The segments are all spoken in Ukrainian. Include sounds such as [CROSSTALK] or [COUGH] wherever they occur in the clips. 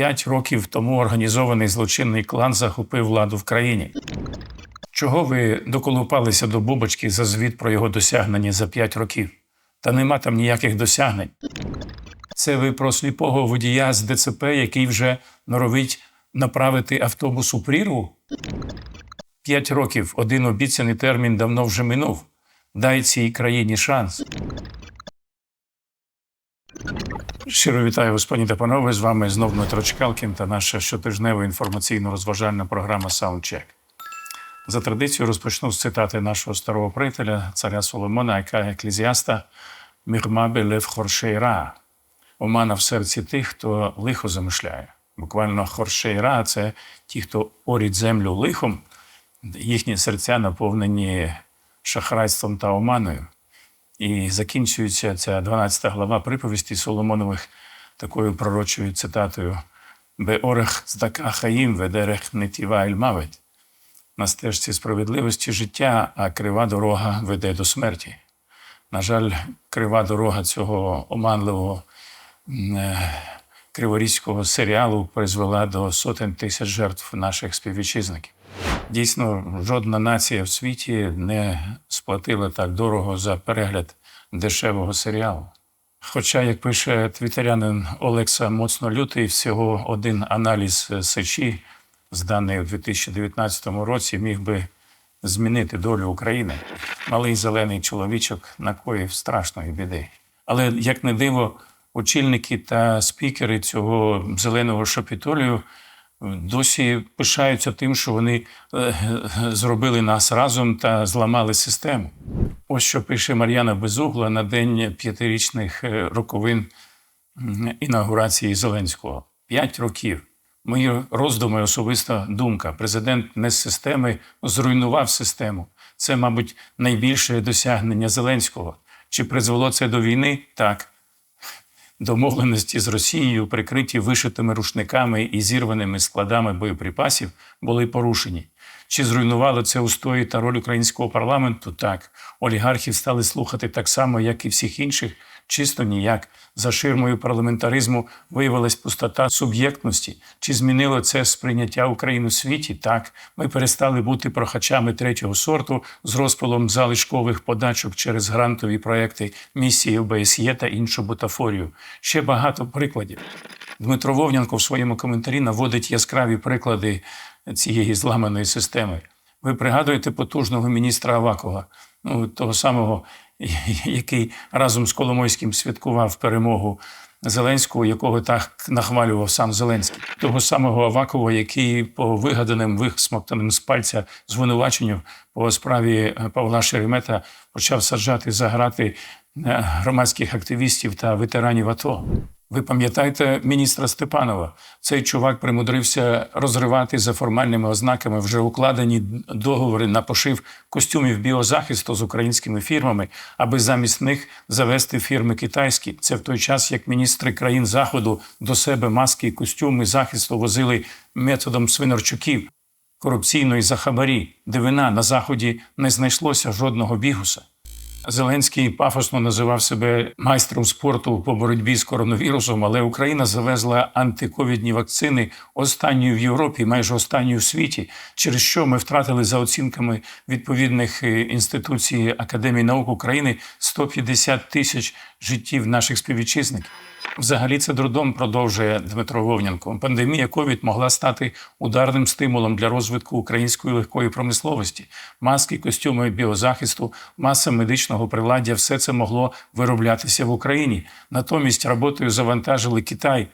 П'ять років тому організований злочинний клан захопив владу в країні. Чого ви доколупалися до Бубочки за звіт про його досягнення за п'ять років? Та нема там ніяких досягнень. Це ви про сліпого водія з ДЦП, який вже норовить направити автобус у прірву? П'ять років один обіцяний термін давно вже минув. Дай цій країні шанс. Щиро вітаю, господі та панове. З вами знов Дмитро Чкалкін та наша щотижнева інформаційно-розважальна програма Soundcheck. За традицією розпочну з цитати нашого старого приятеля, царя Соломона, яка еклезіаста Мірмабе лев хоршейра. Омана в серці тих, хто лихо замишляє. Буквально хоршейра це ті, хто орять землю лихом, їхні серця наповнені шахрайством та оманою. І закінчується ця 12 глава приповісті Соломонових такою пророчою цитатою: Беорех здака хаїм ведерех нетіва ельмавить. На стежці справедливості життя, а крива дорога веде до смерті. На жаль, крива дорога цього оманливого е, криворізького серіалу призвела до сотень тисяч жертв наших співвітчизників. Дійсно, жодна нація в світі не сплатила так дорого за перегляд дешевого серіалу. Хоча, як пише твітерянин Олекса Моцно Лютий, всього один аналіз сечі, зданий у 2019 році, міг би змінити долю України. Малий зелений чоловічок накоїв страшної біди. Але як не диво, очільники та спікери цього зеленого шапітолію досі пишаються тим, що вони е, зробили нас разом та зламали систему. Ось що пише Мар'яна Безугла на день п'ятирічних е, роковин інаугурації Зеленського. П'ять років. Мої роздуми, особиста думка. Президент не з системи зруйнував систему. Це, мабуть, найбільше досягнення Зеленського. Чи призвело це до війни? Так. Домовленості з Росією, прикриті вишитими рушниками і зірваними складами боєприпасів, були порушені. Чи зруйнувало це устої та роль українського парламенту? Так. Олігархів стали слухати так само, як і всіх інших, чисто ніяк. За ширмою парламентаризму виявилась пустота суб'єктності. Чи змінило це сприйняття України у світі? Так. Ми перестали бути прохачами третього сорту з розпилом залишкових подачок через грантові проекти місії ОБСЄ та іншу бутафорію. Ще багато прикладів. Дмитро Вовнянко в своєму коментарі наводить яскраві приклади цієї зламаної системи. Ви пригадуєте потужного міністра Авакова, того самого, [LAUGHS] який разом з Коломойським святкував перемогу Зеленського, якого так нахвалював сам Зеленський, того самого Авакова, який по вигаданим висмоктаним з пальця звинуваченню по справі Павла Шеремета почав саджати за грати е, громадських активістів та ветеранів АТО. Ви пам'ятаєте міністра Степанова? Цей чувак примудрився розривати за формальними ознаками вже укладені договори на пошив костюмів біозахисту з українськими фірмами, аби замість них завести фірми китайські. Це в той час, як міністри країн Заходу до себе маски і костюми захисту возили методом свинорчуків корупційної за хабарі. Дивина на заході не знайшлося жодного бігуса. Зеленський пафосно називав себе майстром спорту по боротьбі з коронавірусом, але Україна завезла антиковідні вакцини останньою в Європі, майже останньою в світі, через що ми втратили за оцінками відповідних е, інституцій Академії наук України 150 тисяч життів наших співвітчизників. Взагалі це дурдом продовжує Дмитро Вовнянко. Пандемія ковід могла стати ударним стимулом для розвитку української легкої промисловості. Маски, костюми біозахисту, маса медичного приладдя все це могло вироблятися в Україні. Натомість роботою завантажили Китай.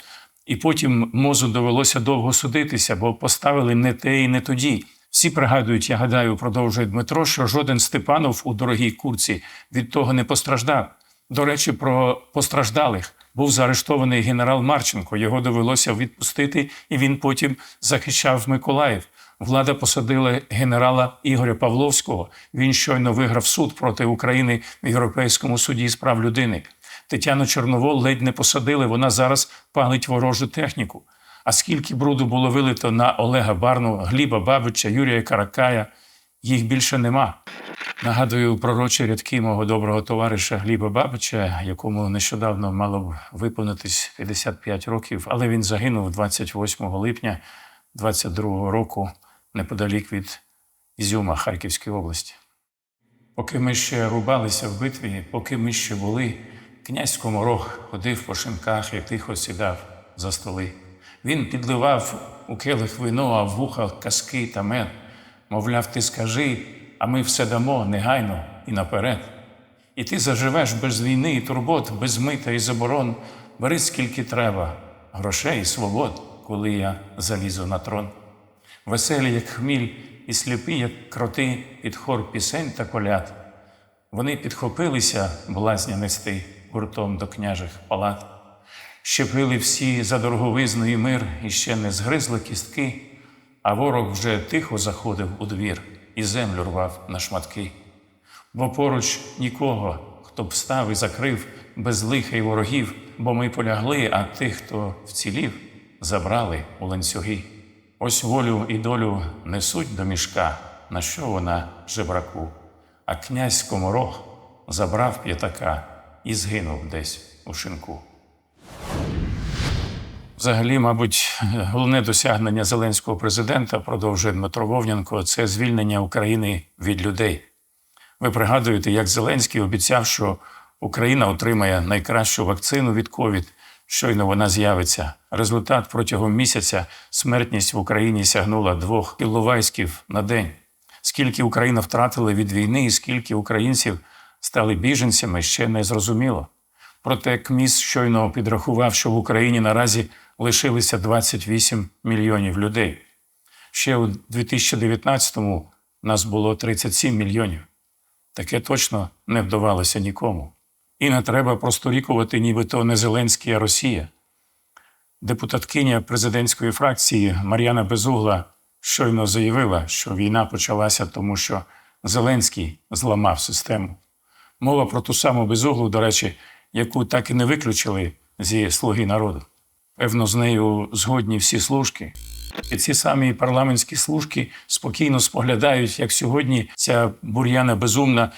І потім мозу довелося довго судитися, бо поставили не те і не тоді. Всі пригадують, я гадаю, продовжує Дмитро, що жоден Степанов у дорогій курці від того не постраждав. До речі, про постраждалих був заарештований генерал Марченко. Його довелося відпустити, і він потім захищав Миколаїв. Влада посадила генерала Ігоря Павловського. Він щойно виграв суд проти України в Європейському суді з прав людини. Тетяну Чорновол ледь не посадили. Вона зараз палить ворожу техніку. А скільки бруду було вилито на Олега Барну, Гліба Бабича, Юрія Каракая, їх більше нема. Нагадую пророчі рядки мого доброго товариша Гліба Бабича, якому нещодавно мало б виповнитись 55 років, але він загинув 28 липня 22 року неподалік від Ізюма Харківської області. Поки ми ще рубалися в битві, поки ми ще були, князь Комарох ходив по шинках і тихо сідав за столи. Він підливав у келих вино, а в вухах казки та мед. Мовляв, ти скажи, а ми все дамо негайно і наперед. І ти заживеш без війни і турбот, без мита і заборон. Бери скільки треба, грошей і свобод, коли я залізу на трон. Веселі, як хміль, і сліпі, як кроти, під хор пісень та коляд. Вони підхопилися, блазня нести гуртом до княжих палат. Щепили всі за дороговизну і мир, і ще не згризли кістки, а ворог вже тихо заходив у двір і землю рвав на шматки. Бо поруч нікого, хто б став і закрив без лиха й ворогів, бо ми полягли, а тих, хто вцілів, забрали у ланцюги. Ось волю і долю несуть до мішка, на що вона жебраку. А князь Коморох забрав п'ятака і згинув десь у шинку. Взагалі, мабуть, головне досягнення зеленського президента, продовжує Дмитро Вовнянко, це звільнення України від людей. Ви пригадуєте, як Зеленський обіцяв, що Україна отримає найкращу вакцину від ковід, щойно вона з'явиться. Результат протягом місяця смертність в Україні сягнула двох кіловайськів на день. Скільки Україна втратила від війни, і скільки українців стали біженцями, ще не зрозуміло. Проте КМІС щойно підрахував, що в Україні наразі лишилися 28 мільйонів людей. Ще у 2019-му нас було 37 мільйонів. Таке точно не вдавалося нікому. І не треба просторікувати, нібито не Зеленський, а Росія. Депутаткиня президентської фракції Мар'яна Безугла щойно заявила, що війна почалася тому, що Зеленський зламав систему. Мова про ту саму Безуглу, до речі, яку так і не виключили зі слуги народу. Певно, з нею згодні всі служки. І ці самі парламентські служки спокійно споглядають, як сьогодні ця бур'яна безумна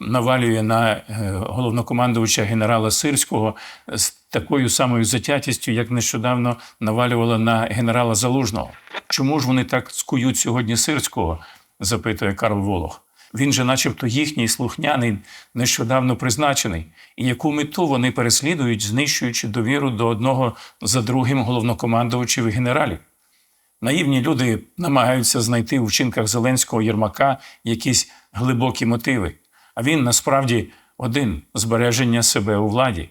навалює на е, головнокомандувача генерала Сирського з такою самою затятістю, як нещодавно навалювала на генерала Залужного. Чому ж вони так скують сьогодні Сирського? запитує Карл Волох. Він же, начебто, їхній слухняний, нещодавно призначений, і яку мету вони переслідують, знищуючи довіру до одного за другим головнокомандувачів і генералів. Наївні люди намагаються знайти у вчинках Зеленського Єрмака якісь глибокі мотиви, а він насправді один збереження себе у владі.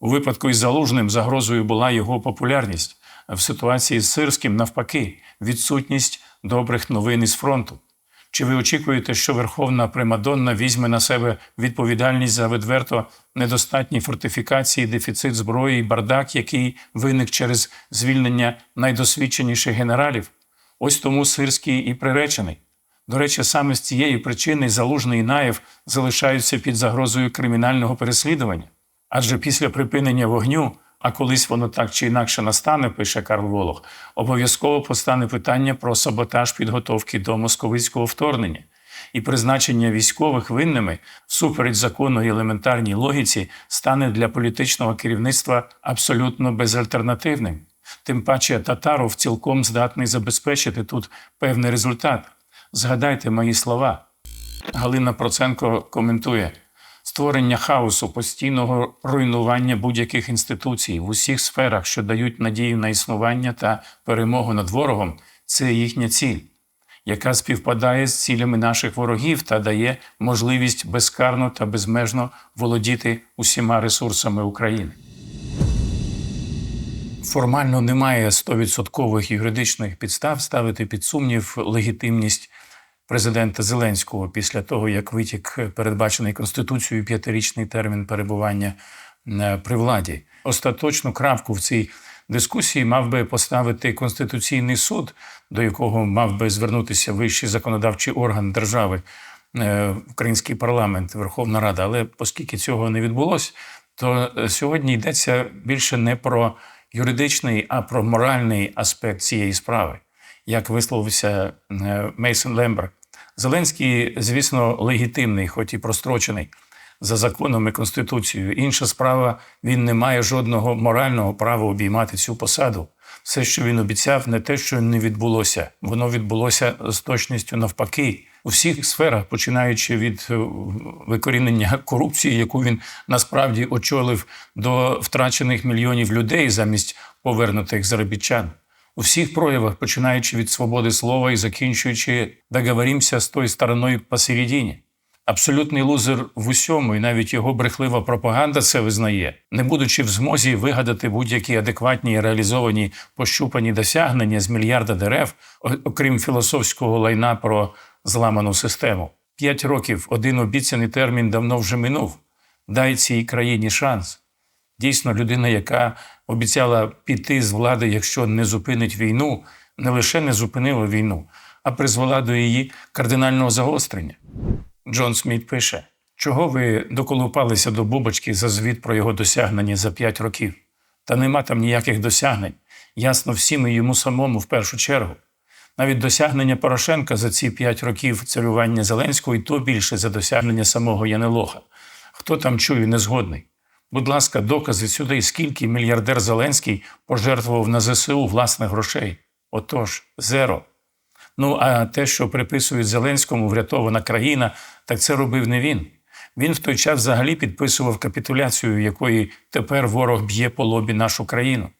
У випадку із Залужним загрозою була його популярність, в ситуації з Сирським, навпаки, відсутність добрих новин із фронту. Чи ви очікуєте, що Верховна Примадонна візьме на себе відповідальність за відверто недостатні фортифікації, дефіцит зброї і бардак, який виник через звільнення найдосвідченіших генералів? Ось тому Сирський і приречений. До речі, саме з цієї причини Залужний Наєв залишаються під загрозою кримінального переслідування. Адже після припинення вогню, а колись воно так чи інакше настане, пише Карл Волох, обов'язково постане питання про саботаж підготовки до московицького вторгнення. І призначення військових винними всупереч закону і елементарній логіці стане для політичного керівництва абсолютно безальтернативним. Тим паче Татаров цілком здатний забезпечити тут певний результат. Згадайте мої слова. Галина Проценко коментує створення хаосу, постійного руйнування будь-яких інституцій в усіх сферах, що дають надію на існування та перемогу над ворогом, це їхня ціль, яка співпадає з цілями наших ворогів та дає можливість безкарно та безмежно володіти усіма ресурсами України. Формально немає 100% юридичних підстав ставити під сумнів легітимність президента Зеленського після того, як витік передбачений Конституцією п'ятирічний термін перебування е, при владі. Остаточну крапку в цій дискусії мав би поставити Конституційний суд, до якого мав би звернутися вищий законодавчий орган держави, е, Український парламент, Верховна Рада. Але оскільки цього не відбулося, то е, сьогодні йдеться більше не про юридичний, а про моральний аспект цієї справи. Як висловився е, Мейсон Лембер, Зеленський, звісно, легітимний, хоч і прострочений за законом і конституцією. Інша справа, він не має жодного морального права обіймати цю посаду. Все, що він обіцяв, не те, що не відбулося, воно відбулося з точністю навпаки у всіх сферах, починаючи від е, викорінення [LAUGHS] корупції, яку він насправді очолив до втрачених мільйонів людей замість повернутих заробітчан. У всіх проявах, починаючи від свободи слова і закінчуючи договоримося з тою стороною посередині. Абсолютний лузер в усьому, і навіть його брехлива пропаганда це визнає, не будучи в змозі вигадати будь-які адекватні реалізовані пощупані досягнення з мільярда дерев, окрім філософського лайна про зламану систему. П'ять років один обіцяний термін давно вже минув. Дай цій країні шанс. Дійсно, людина, яка обіцяла піти з влади, якщо не зупинить війну, не лише не зупинила війну, а призвела до її кардинального загострення. Джон Сміт пише: чого ви доколупалися до Бубочки за звіт про його досягнення за п'ять років? Та нема там ніяких досягнень. Ясно всім і йому самому в першу чергу. Навіть досягнення Порошенка за ці п'ять років царювання Зеленського і то більше за досягнення самого Янелоха. Хто там чує незгодний? Будь ласка, докази сюди, скільки мільярдер Зеленський пожертвував на ЗСУ власних грошей. Отож, зеро. Ну а те, що приписують Зеленському, врятована країна, так це робив не він. Він в той час взагалі підписував капітуляцію, якої тепер ворог б'є по лобі нашу країну.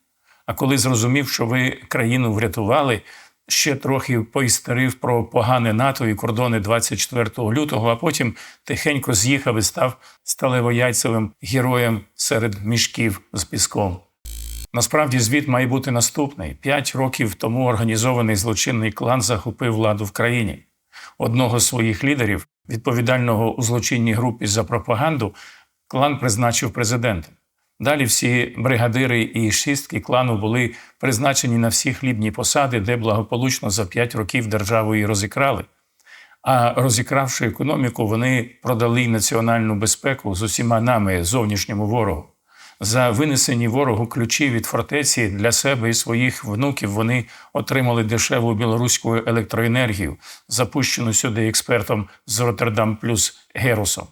А коли зрозумів, що ви країну врятували, ще трохи поістерив про погане НАТО і кордони 24 лютого, а потім тихенько з'їхав і став сталевояйцевим героєм серед мішків з піском. Насправді звіт має бути наступний: п'ять років тому організований злочинний клан захопив владу в країні. Одного з своїх лідерів, відповідального у злочинній групі за пропаганду, клан призначив президентом. Далі всі бригадири і шістки клану були призначені на всі хлібні посади, де благополучно за п'ять років державу і розікрали. А розікравши економіку, вони продали національну безпеку з усіма нами, зовнішньому ворогу. За винесені ворогу ключі від фортеці для себе і своїх внуків вони отримали дешеву білоруську електроенергію, запущену сюди експертом з Роттердам плюс Герусом.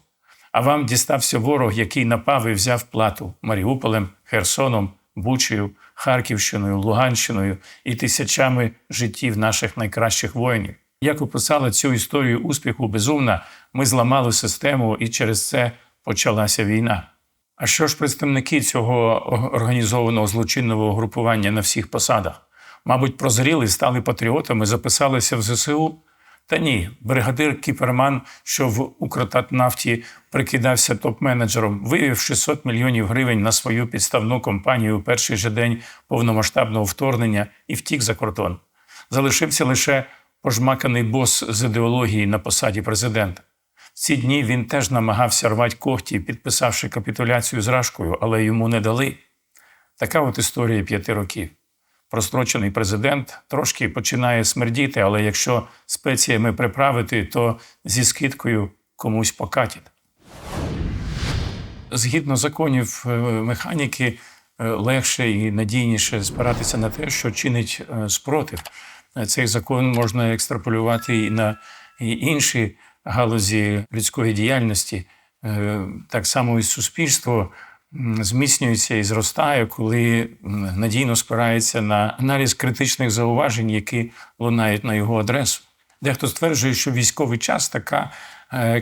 А вам дістався ворог, який напав і взяв плату Маріуполем, Херсоном, Бучею, Харківщиною, Луганщиною і тисячами життів наших найкращих воїнів. Як описала цю історію успіху безумна, ми зламали систему, і через це почалася війна. А що ж представники цього організованого злочинного групування на всіх посадах? Мабуть, прозріли, стали патріотами, записалися в ЗСУ? Та ні, бригадир Кіперман, що в Укртатнафті прикидався топ-менеджером, вивів 600 мільйонів гривень на свою підставну компанію у перший же день повномасштабного вторгнення і втік за кордон. Залишився лише пожмаканий бос з ідеології на посаді президента. В ці дні він теж намагався рвати когті, підписавши капітуляцію з Рашкою, але йому не дали. Така от історія п'яти років. Прострочений президент трошки починає смердіти, але якщо спеціями приправити, то зі скидкою комусь покатять. Згідно законів е, механіки, е, легше і надійніше спиратися на те, що чинить е, спротив. Цей закон можна екстраполювати і на інші галузі людської діяльності. Так само і суспільство зміцнюється і зростає, коли надійно спирається на аналіз критичних зауважень, які лунають на його адресу. Дехто стверджує, що військовий час така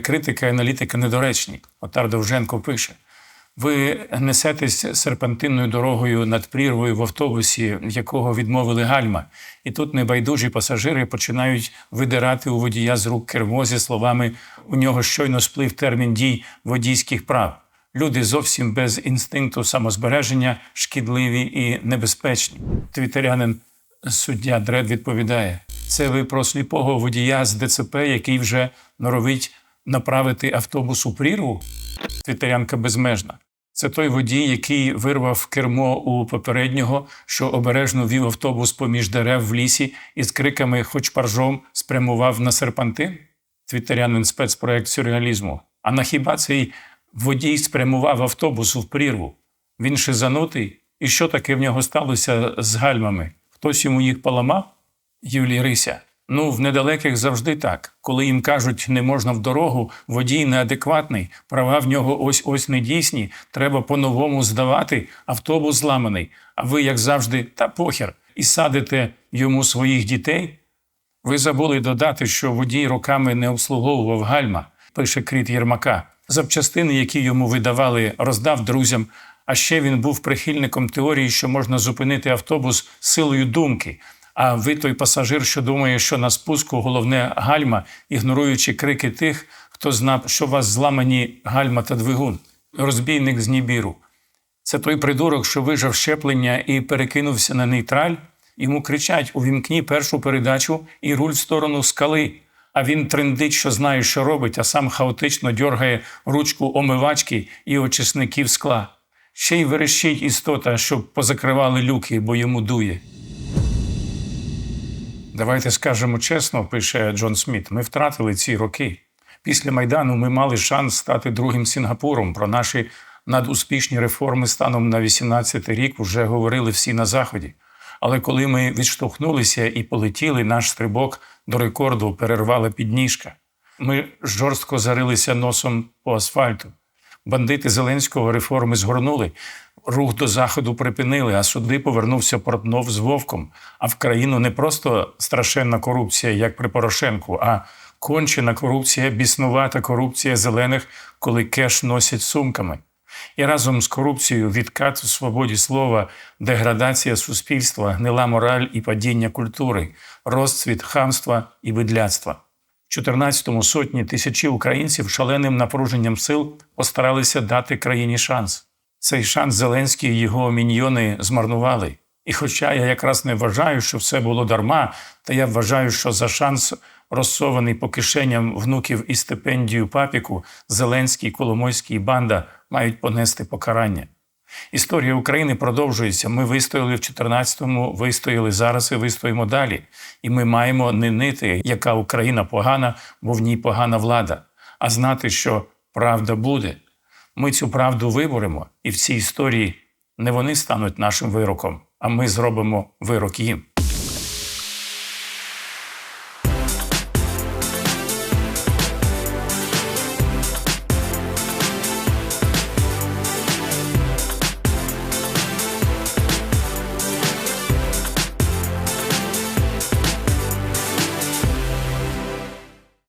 критика і аналітика недоречні. Отар Довженко пише. Ви несетесь серпантинною дорогою над прірвою в автобусі, якого відмовили гальма, і тут небайдужі пасажири починають видирати у водія з рук кермо словами у нього щойно сплив термін дій водійських прав. Люди зовсім без інстинкту самозбереження, шкідливі і небезпечні. Твітерянин суддя Дред відповідає: це ви про сліпого водія з ДЦП, який вже норовить направити автобус у прірву? Твітерянка безмежна. Це той водій, який вирвав кермо у попереднього, що обережно вів автобус поміж дерев в лісі і з криками, хоч паржом, спрямував на серпантин. Твітерянин спецпроект сюрреалізму. А на хіба цей водій спрямував автобус в прірву? Він шизанутий? І що таке в нього сталося з гальмами? Хтось йому їх поламав? Юлій Рися. Ну, в недалеких завжди так. Коли їм кажуть, не можна в дорогу, водій неадекватний, права в нього ось ось не дійсні, треба по-новому здавати, автобус зламаний, а ви, як завжди, та похер, і садите йому своїх дітей. Ви забули додати, що водій роками не обслуговував гальма, пише Кріт Єрмака. Запчастини, які йому видавали, роздав друзям. А ще він був прихильником теорії, що можна зупинити автобус силою думки. А ви той пасажир, що думає, що на спуску головне гальма, ігноруючи крики тих, хто знав, що у вас зламані гальма та двигун. Розбійник з Нібіру. Це той придурок, що вижав щеплення і перекинувся на нейтраль. Йому кричать: увімкні першу передачу і руль в сторону скали. А він трендить, що знає, що робить, а сам хаотично дьоргає ручку омивачки і очисників скла. Ще й верещить істота, щоб позакривали люки, бо йому дує. Давайте скажемо чесно, пише Джон Сміт, ми втратили ці роки. Після Майдану ми мали шанс стати другим Сінгапуром. Про наші надуспішні реформи станом на 18 рік вже говорили всі на Заході. Але коли ми відштовхнулися і полетіли, наш стрибок до рекорду перервала підніжка. Ми жорстко зарилися носом по асфальту. Бандити Зеленського реформи згорнули, рух до заходу припинили, а сюди повернувся Портнов з Вовком. А в країну не просто страшенна корупція, як при Порошенку, а кончена корупція, біснувата корупція зелених, коли кеш носять сумками. І разом з корупцією відкат у свободі слова, деградація суспільства, гнила мораль і падіння культури, розцвіт хамства і видляцтва. В 14-му сотні тисячі українців шаленим напруженням сил постаралися дати країні шанс. Цей шанс Зеленський і його міньйони змарнували. І хоча я якраз не вважаю, що все було дарма, та я вважаю, що за шанс, розсований по кишеням внуків і стипендію папіку, Зеленський, Коломойський і банда мають понести покарання. Історія України продовжується. Ми вистояли в 14-му, вистояли зараз і вистоїмо далі. І ми маємо не нити, яка Україна погана, бо в ній погана влада, а знати, що правда буде. Ми цю правду виборемо, і в цій історії не вони стануть нашим вироком, а ми зробимо вирок їм.